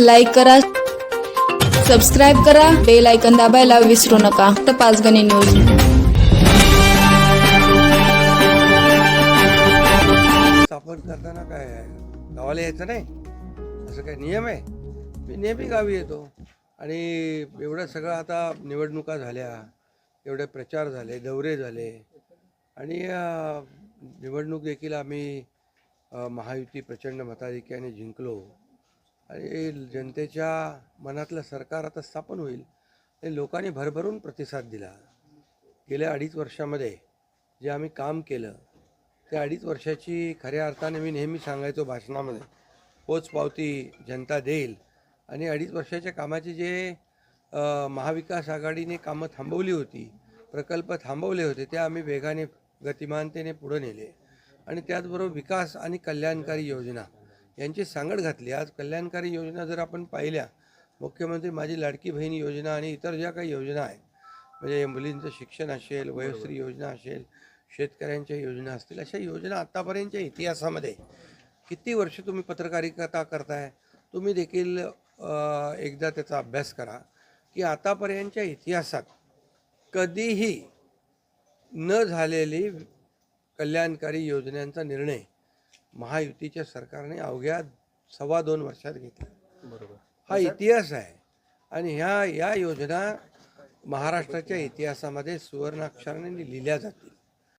Like करा subscribe करा bell icon दाबायला विसरू नका. तर पाचगणी न्यूज स्थापन करताना काय आहे? गावाला यायचं नाही? असं काय नियम आहे? मी नेहमी गावी येतो. आणि एवढं सगळं आता निवडणुका झाल्या एवढे प्रचार झाले दौरे झाले. आणि निवडणूक देखील आम्ही महायुती प्रचंड मताधिक्याने जिंकलो. आणि जनतेच्या मनातलं सरकार आता स्थापन होईल. आणि लोकांनी भरभरून प्रतिसाद दिला. गेल्या अडीच वर्षामध्ये जे आम्ही काम केलं त्या अडीच वर्षाची खऱ्या अर्थाने मी नेहमी सांगायचो भाषणामध्ये पोचपावती जनता देईल. आणि अडीच वर्षाच्या कामाची जे महाविकास आघाडीने कामं थांबवली होती प्रकल्प थांबवले होते ते आम्ही वेगाने गतिमानतेने पुढे नेले. आणि त्याचबरोबर विकास आणि कल्याणकारी योजना यांची सांगड घातली. आज कल्याणकारी योजना जर आपण पाहिल्या मुख्यमंत्री माझी लाडकी बहीण योजना आणि इतर ज्या काही योजना आहेत म्हणजे मुलींचं शिक्षण असेल वयोश्री योजना असेल शेतकऱ्यांच्या योजना असतील अशा योजना आत्तापर्यंतच्या इतिहासामध्ये किती वर्ष तुम्ही पत्रकारिता करताय? तुम्ही देखील एकदा त्याचा अभ्यास करा की आतापर्यंतच्या इतिहासात कधीही न झालेली कल्याणकारी योजनांचा निर्णय महायुतीच्या सरकारने अवघ्या सव्वा दोन वर्षात घेतला. बरोबर. हा इतिहास आहे. आणि ह्या या योजना महाराष्ट्राच्या इतिहासामध्ये सुवर्णाक्षराने लिहिल्या जातील.